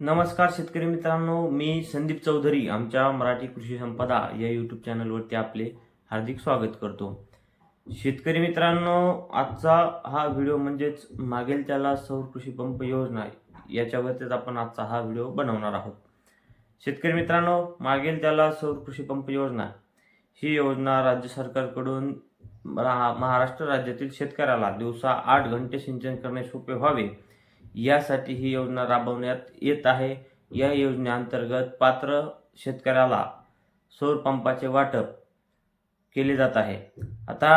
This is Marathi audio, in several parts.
नमस्कार शेतकरी मित्रांनो मी संदीप चौधरी आमच्या मराठी कृषी संपदा या यूट्यूब चॅनलवरती आपले हार्दिक स्वागत करतो. शेतकरी मित्रांनो आजचा हा व्हिडिओ म्हणजेच मागेल त्याला सौर कृषी पंप योजना याच्यावरतीच आपण आजचा हा व्हिडिओ बनवणार आहोत. शेतकरी मित्रांनो मागेल त्याला सौर कृषी पंप योजना ही योजना राज्य सरकारकडून महाराष्ट्र राज्यातील शेतकऱ्याला दिवसा आठ घंटे सिंचन करणे सोपे व्हावे. यासाठी ही योजना राबवण्यात येत आहे. या योजनेअंतर्गत पात्र शेतकऱ्याला सौर पंपाचे वाटप केले जात आहे. आता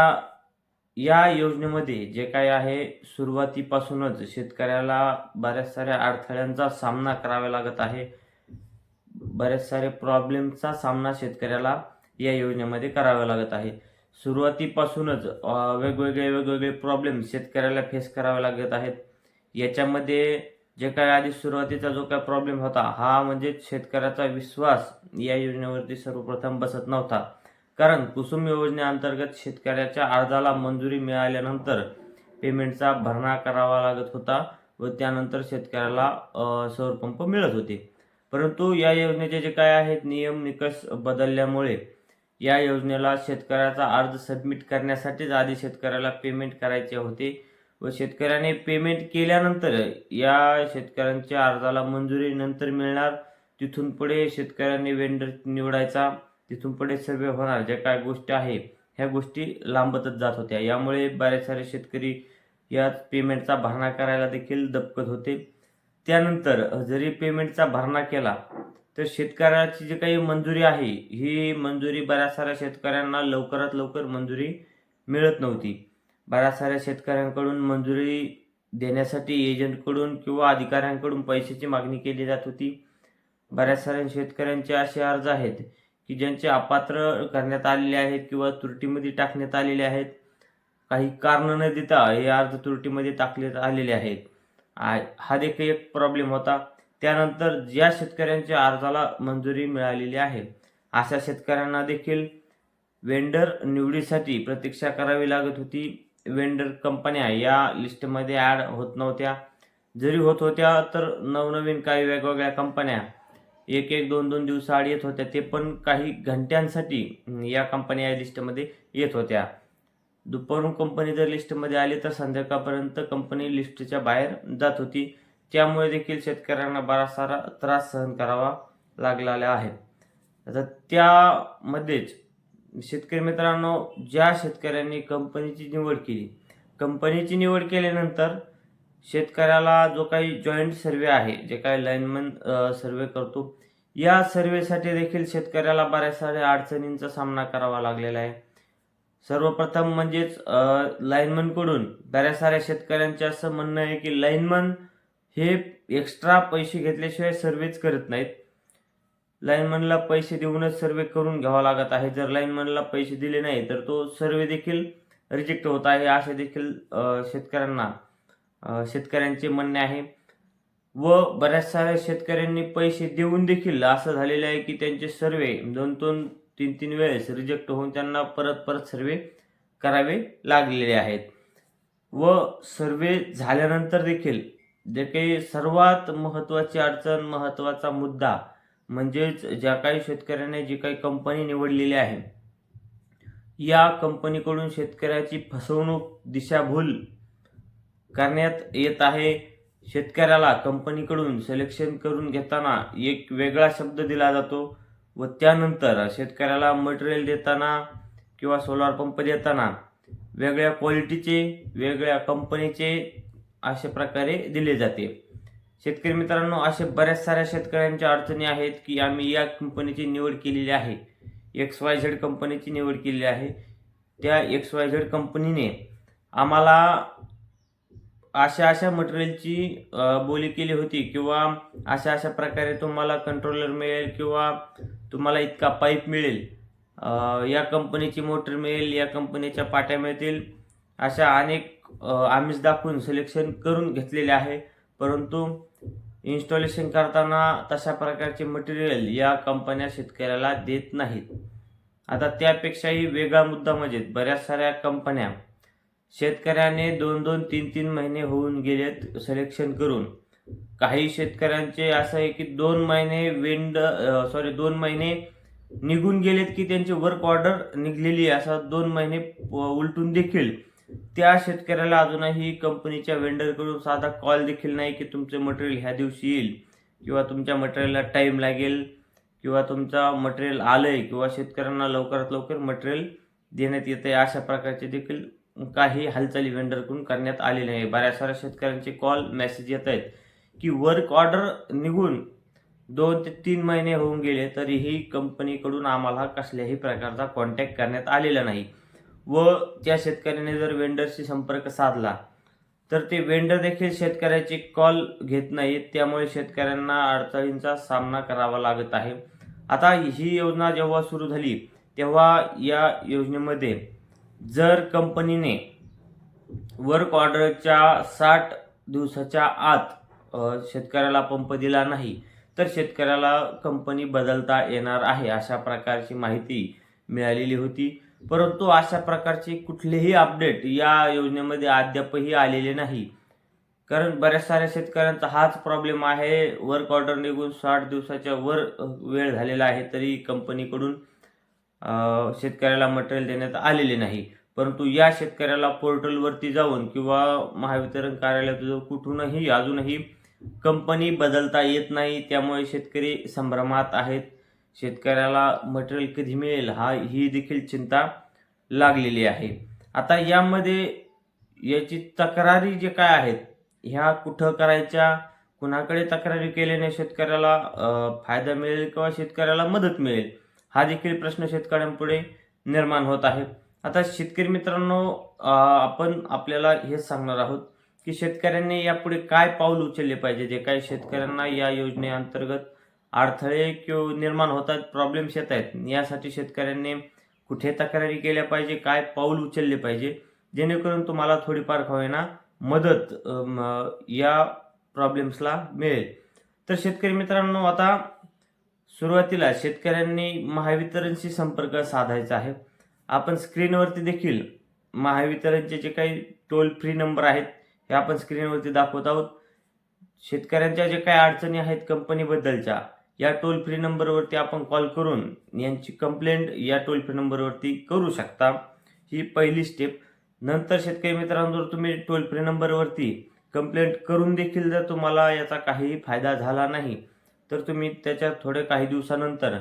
या योजनेमध्ये जे काय आहे सुरुवातीपासूनच शेतकऱ्याला बऱ्याच साऱ्या अडथळ्यांचा सामना करावा लागत आहे. बऱ्याच सारे प्रॉब्लेमचा सामना शेतकऱ्याला या योजनेमध्ये करावा लागत आहे. सुरुवातीपासूनच वेगवेगळे वेगवेगळे प्रॉब्लेम शेतकऱ्याला फेस करावे लागत आहेत. याच्यामध्ये जे काय आधी सुरुवातीचा जो काय प्रॉब्लेम होता हा म्हणजे शेतकऱ्याचा विश्वास या योजनेवरती सर्वप्रथम बसत नव्हता. कारण कुसुम योजनेअंतर्गत शेतकऱ्याच्या अर्जाला मंजुरी मिळाल्यानंतर पेमेंटचा भरणा करावा लागत होता व त्यानंतर शेतकऱ्याला सौरपंप सौर पंप मिळत होते. परंतु या योजनेचे जे काय आहेत नियम निकष बदलल्यामुळे या योजनेला शेतकऱ्याचा अर्ज सबमिट करण्यासाठीच आधी शेतकऱ्याला पेमेंट करायचे होते. व शेतकऱ्याने पेमेंट केल्यानंतर या शेतकऱ्यांच्या अर्जाला मंजुरी नंतर मिळणार. तिथून पुढे शेतकऱ्यांनी वेंडर निवडायचा. तिथून पुढे सर्वे होणार. ज्या काय गोष्टी आहे ह्या गोष्टी लांबतच जात होत्या. यामुळे बरेच सारे शेतकरी या पेमेंटचा भरणा करायला देखील दबकत होते. त्यानंतर जरी पेमेंटचा भरणा केला तर शेतकऱ्याची जी काही मंजुरी आहे ही मंजुरी बऱ्याच साऱ्या शेतकऱ्यांना लवकरात लवकर मंजुरी मिळत नव्हती. बऱ्याच साऱ्या शेतकऱ्यांकडून मंजुरी देण्यासाठी एजंटकडून किंवा अधिकाऱ्यांकडून पैशाची मागणी केली जात होती. बऱ्याच साऱ्या शेतकऱ्यांचे असे अर्ज आहेत की ज्यांचे अपात्र करण्यात आलेले आहेत किंवा त्रुटीमध्ये टाकण्यात आलेले आहेत. काही कारण न देता हे अर्ज त्रुटीमध्ये टाकले आलेले आहेत. हा देखील एक प्रॉब्लेम होता. त्यानंतर ज्या शेतकऱ्यांच्या अर्जाला मंजुरी मिळालेली आहे अशा शेतकऱ्यांना देखील वेंडर निवडीसाठी प्रतीक्षा करावी लागत होती. वेंडर कंपन्या या लिस्टमध्ये ॲड होत नव्हत्या. जरी होत होत्या तर नवनवीन काही वेगवेगळ्या कंपन्या एक एक दोन दोन दिवसाआड येत होत्या. ते पण काही घंट्यांसाठी या कंपन्या या लिस्टमध्ये येत होत्या. दुपारून कंपनी जर लिस्टमध्ये आली तर संध्याकाळपर्यंत कंपनी लिस्टच्या बाहेर जात होती. त्यामुळे देखील शेतकऱ्यांना बराच सारा त्रास सहन करावा लागलेला आहे. आता त्यामध्येच शेतकरी मित्रांनो ज्या शेतकऱ्यांनी कंपनीची निवड केली कंपनीची निवड केल्यानंतर शेतकऱ्याला जो काही जॉईंट सर्वे आहे जे काही लाईनमन सर्वे करतो या सर्वेसाठी देखील शेतकऱ्याला बऱ्याच साऱ्या अडचणींचा सामना करावा लागलेला आहे. सर्वप्रथम म्हणजेच लाईनमनकडून बऱ्याच साऱ्या शेतकऱ्यांचे असं म्हणणं आहे की लाईनमन हे एक्स्ट्रा पैसे घेतल्याशिवाय सर्वेच करत नाहीत. लाईनमनला पैसे देऊनच सर्वे करून घ्यावा लागत आहे. जर लाईनमनला पैसे दिले नाही तर तो सर्वे देखील रिजेक्ट होत आहे असे देखील शेतकऱ्यांना शेतकऱ्यांचे म्हणणे आहे. व बऱ्याच साऱ्या शेतकऱ्यांनी पैसे देऊन देखील असं झालेलं आहे की त्यांचे सर्वे दोन दोन तीन तीन वेळेस रिजेक्ट होऊन त्यांना परत परत सर्वे करावे लागलेले आहेत. व सर्वे झाल्यानंतर देखील जे काही सर्वात महत्त्वाची अडचण महत्त्वाचा मुद्दा म्हणजेच ज्या काही शेतकऱ्याने जी काही कंपनी निवडलेली आहे या कंपनीकडून शेतकऱ्याची फसवणूक दिशाभूल करण्यात येत आहे. शेतकऱ्याला कंपनीकडून सिलेक्शन करून घेताना एक वेगळा शब्द दिला जातो व त्यानंतर शेतकऱ्याला मटेरियल देताना किंवा सोलार पंप देताना वेगळ्या क्वालिटीचे वेगळ्या कंपनीचे अशा प्रकारे दिले जाते. शेतकरी मित्रांनो असे बऱ्याच साऱ्या शेतकऱ्यांच्या अडचणी आहेत की आम्ही या कंपनीची निवड केलेली आहे. एक्स वाय झेड कंपनीची निवड केलेली आहे. त्या एक्स वाय झेड कंपनीने आम्हाला अशा अशा मटेरियलची बोली केली होती किंवा अशा अशा प्रकारे तुम्हाला कंट्रोलर मिळेल किंवा तुम्हाला इतका पाईप मिळेल. या कंपनीची मोटर मिळेल या कंपनीच्या पाट्या मिळतील. अशा अनेक आम्हीच आमिष दाखवून सिलेक्शन करून घेतलेले आहे. परंतु इन्स्टॉलेशन करताना तशा प्रकारचे मटेरियल या कंपन्या शेतकऱ्याला देत नाहीत. आता त्यापेक्षाही वेगळा मुद्दा म्हणजे बऱ्याच साऱ्या कंपन्या शेतकऱ्याने दोन दोन तीन तीन महिने होऊन गेलेत सिलेक्शन करून. काही शेतकऱ्यांचे असं आहे की दोन महिने वेंड सॉरी दोन महिने निघून गेलेत की त्यांची वर्क ऑर्डर निघलेली आहे. असं दोन महिने प- उलटून देखील त्या शेतकऱ्याला अजूनही कंपनीच्या वेंडरकडून साधा कॉल देखील नाही की तुमचे मटेरियल ह्या दिवशी येईल. किंवा तुमच्या मटेरियलला टाईम लागेल किंवा तुमचा मटेरियल आलं आहे किंवा शेतकऱ्यांना लवकरात लवकर मटेरियल देण्यात येते अशा प्रकारचे देखील काही हालचाली वेंडरकडून करण्यात आलेले आहे. बऱ्याच साऱ्या शेतकऱ्यांचे कॉल मेसेज येत आहेत की वर्क ऑर्डर निघून दोन ते तीन महिने होऊन गेले तरीही कंपनीकडून आम्हाला कसल्याही प्रकारचा कॉन्टॅक्ट करण्यात आलेला नाही. व त्या शेतकऱ्याने जर वेंडरशी संपर्क साधला तर ते वेंडर देखील शेतकऱ्याचे कॉल घेत नाहीत. त्यामुळे शेतकऱ्यांना अडचणींचा सामना करावा लागत आहे. आता ही योजना जेव्हा सुरू झाली तेव्हा या योजनेमध्ये जर कंपनीने वर्क ऑर्डरच्या साठ दिवसाच्या आत शेतकऱ्याला पंप दिला नाही तर शेतकऱ्याला कंपनी बदलता येणार आहे अशा प्रकारची माहिती मिळालेली होती. परंतु अशा प्रकारचे कुठलेही अपडेट या योजनेमध्ये अद्यापही आलेले नाही. कारण बऱ्याच साऱ्या शेतकऱ्यांचा हाच प्रॉब्लेम आहे. वर्क ऑर्डर निघून साठ दिवसाच्या वर वेळ झालेला आहे तरी कंपनीकडून शेतकऱ्याला मटेरियल देण्यात आलेले नाही. परंतु या शेतकऱ्याला पोर्टलवरती जाऊन किंवा महावितरण कार्यालयात जाऊन कुठूनही अजूनही कंपनी बदलता येत नाही. त्यामुळे शेतकरी संभ्रमात आहेत. शेतकऱ्याला मटेरियल कधी मिळेल हा ही देखील चिंता लागलेली आहे. आता यामध्ये याची तक्रारी जे काय आहेत ह्या कुठं करायच्या कुणाकडे तक्रारी केल्याने शेतकऱ्याला फायदा मिळेल किंवा शेतकऱ्याला मदत मिळेल हा देखील प्रश्न शेतकऱ्यांपुढे निर्माण होत आहे. आता शेतकरी मित्रांनो आपण आपल्याला हे सांगणार आहोत की शेतकऱ्यांनी यापुढे काय पाऊल उचलले पाहिजे जे काही शेतकऱ्यांना या योजनेअंतर्गत अडथळे किंवा निर्माण होतात? प्रॉब्लेम्स येत आहेत. यासाठी शेतकऱ्यांनी कुठे तक्रारी केल्या पाहिजे? काय पाऊल उचलले पाहिजे? जेणेकरून तुम्हाला थोडीफार का होईना मदत या प्रॉब्लेम्सला मिळेल. तर शेतकरी मित्रांनो आता सुरुवातीला शेतकऱ्यांनी महावितरणशी संपर्क साधायचा आहे. आपण स्क्रीनवरती देखील महावितरणचे जे काही टोल फ्री नंबर आहेत हे आपण स्क्रीनवरती दाखवत आहोत. शेतकऱ्यांच्या जे काही अडचणी आहेत कंपनीबद्दलच्या या टोल फ्री नंबरवरती आपण कॉल करून यांची कंप्लेंट या टोल फ्री नंबरवरती करू शकता. ही पहिली स्टेप नंतर शेतकरी मित्रांनो जर तुम्ही टोल फ्री नंबरवरती कंप्लेंट करून देखील जर तुम्हाला याचा काहीही फायदा झाला नाही तर तुम्ही त्याच्या थोड्या काही दिवसानंतर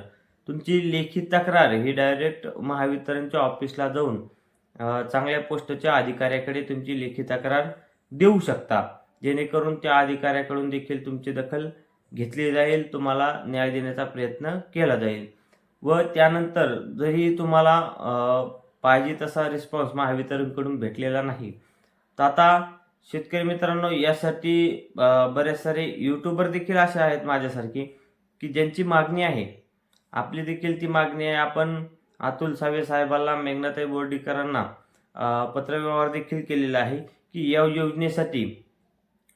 तुमची लेखी तक्रार ही डायरेक्ट महावितरणच्या ऑफिसला जाऊन चांगल्या पोस्टच्या अधिकाऱ्याकडे तुमची लेखी तक्रार देऊ शकता. जेणेकरून त्या अधिकाऱ्याकडून देखील तुमची दखल घेतली जाईल तुम्हाला न्याय देण्याचा प्रयत्न केला जाईल. व त्यानंतर जरी तुम्हाला पाहिजे तसा रिस्पॉन्स महावितरणकडून भेटलेला नाही तर आता शेतकरी मित्रांनो यासाठी बरेच सारे यूट्यूबर देखील असे आहेत माझ्यासारखे की ज्यांची मागणी आहे. आपली देखील ती मागणी आहे. आपण अतुल सावे साहेबांना मेघनाताई बोर्डीकरांना पत्रव्यवहार देखील केलेला आहे की या योजनेसाठी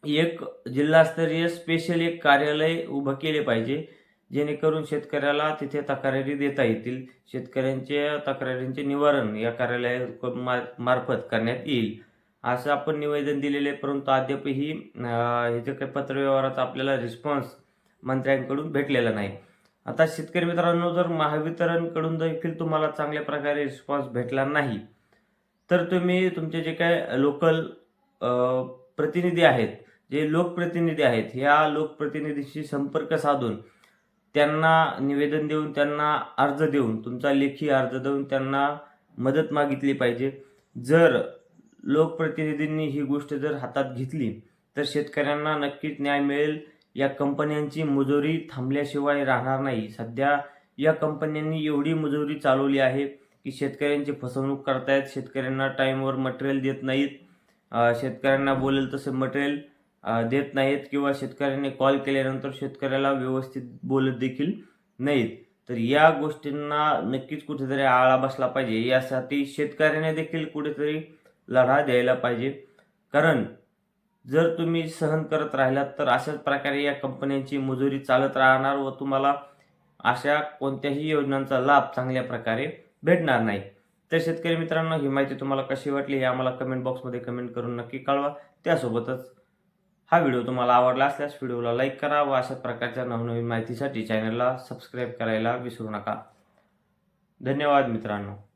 एक जिल्हास्तरीय स्पेशल एक कार्यालय उभं केले पाहिजे जेणेकरून शेतकऱ्याला तिथे तक्रारी देता येतील. शेतकऱ्यांच्या तक्रारींचे निवारण या कार्यालया मार्फत करण्यात येईल. असं आपण निवेदन दिलेले आहे परंतु अद्यापही अं, काही पत्रव्यवहाराचा आपल्याला रिस्पॉन्स मंत्र्यांकडून भेटलेला नाही. आता शेतकरी मित्रांनो जर महावितरणकडून देखील तुम्हाला चांगल्या प्रकारे रिस्पॉन्स भेटला नाही तर तुम्ही तुमचे जे काय लोकल प्रतिनिधी आहेत जे लोकप्रतिनिधी आहेत ह्या लोकप्रतिनिधीशी संपर्क साधून त्यांना निवेदन देऊन त्यांना अर्ज देऊन तुमचा लेखी अर्ज देऊन त्यांना मदत मागितली पाहिजे. जर लोकप्रतिनिधींनी ही गोष्ट जर हातात घेतली तर शेतकऱ्यांना नक्कीच न्याय मिळेल. या कंपन्यांची मुजोरी थांबल्याशिवाय राहणार नाही. सध्या या कंपन्यांनी एवढी मुजोरी चालवली आहे की शेतकऱ्यांची फसवणूक करतायत. शेतकऱ्यांना टाईमवर मटेरियल देत नाहीत. शेतकऱ्यांना बोलेल तसे मटेरियल देत नाहीत किंवा शेतकऱ्यांनी कॉल केल्यानंतर शेतकऱ्याला व्यवस्थित बोलत देखील नाहीत. तर या गोष्टींना नक्कीच कुठेतरी आळा बसला पाहिजे. यासाठी शेतकऱ्याने देखील कुठेतरी लढा द्यायला पाहिजे. कारण जर तुम्ही सहन करत राहिलात तर अशाच प्रकारे या कंपन्यांची मजुरी चालत राहणार व तुम्हाला अशा कोणत्याही योजनांचा लाभ चांगल्या प्रकारे भेटणार नाही. तर शेतकरी मित्रांनो ही माहिती तुम्हाला कशी वाटली हे आम्हाला कमेंट बॉक्समध्ये कमेंट करून नक्की कळवा. त्यासोबतच हा व्हिडिओ तुम्हाला आवडला असल्यास व्हिडिओला लाईक करा व अशा प्रकारच्या नवनवीन माहितीसाठी चॅनलला सबस्क्राईब करायला विसरू नका. धन्यवाद मित्रांनो.